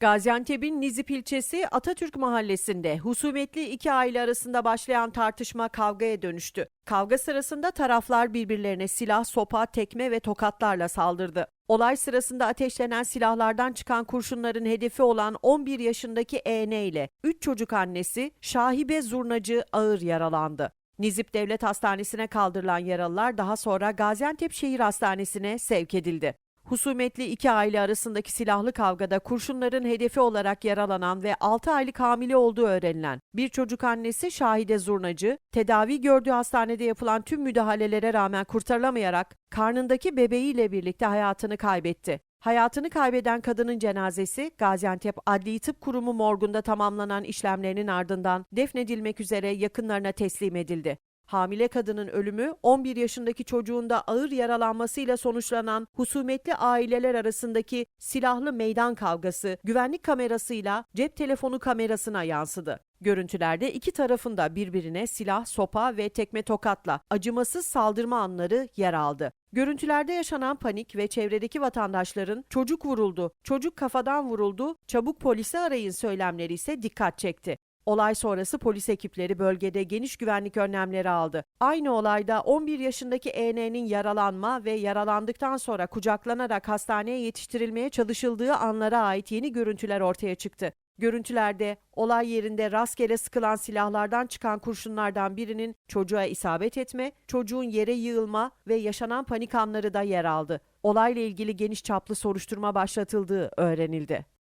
Gaziantep'in Nizip ilçesi Atatürk mahallesinde husumetli iki aile arasında başlayan tartışma kavgaya dönüştü. Kavga sırasında taraflar birbirlerine silah, sopa, tekme ve tokatlarla saldırdı. Olay sırasında ateşlenen silahlardan çıkan kurşunların hedefi olan 11 yaşındaki EN ile 3 çocuk annesi Şahibe Zurnacı ağır yaralandı. Nizip Devlet Hastanesi'ne kaldırılan yaralılar daha sonra Gaziantep Şehir Hastanesi'ne sevk edildi. Husumetli iki aile arasındaki silahlı kavgada kurşunların hedefi olarak yaralanan ve 6 aylık hamile olduğu öğrenilen bir çocuk annesi Şahide Zurnacı, tedavi gördüğü hastanede yapılan tüm müdahalelere rağmen kurtarılamayarak karnındaki bebeğiyle birlikte hayatını kaybetti. Hayatını kaybeden kadının cenazesi Gaziantep Adli Tıp Kurumu morgunda tamamlanan işlemlerinin ardından defnedilmek üzere yakınlarına teslim edildi. Hamile kadının ölümü 11 yaşındaki çocuğun da ağır yaralanmasıyla sonuçlanan husumetli aileler arasındaki silahlı meydan kavgası güvenlik kamerasıyla cep telefonu kamerasına yansıdı. Görüntülerde iki tarafında birbirine silah, sopa ve tekme tokatla acımasız saldırma anları yer aldı. Görüntülerde yaşanan panik ve çevredeki vatandaşların çocuk vuruldu, çocuk kafadan vuruldu, çabuk polisi arayın söylemleri ise dikkat çekti. Olay sonrası polis ekipleri bölgede geniş güvenlik önlemleri aldı. Aynı olayda 11 yaşındaki EN'nin yaralanma ve yaralandıktan sonra kucaklanarak hastaneye yetiştirilmeye çalışıldığı anlara ait yeni görüntüler ortaya çıktı. Görüntülerde olay yerinde rastgele sıkılan silahlardan çıkan kurşunlardan birinin çocuğa isabet etme, çocuğun yere yığılma ve yaşanan panik anları da yer aldı. Olayla ilgili geniş çaplı soruşturma başlatıldığı öğrenildi.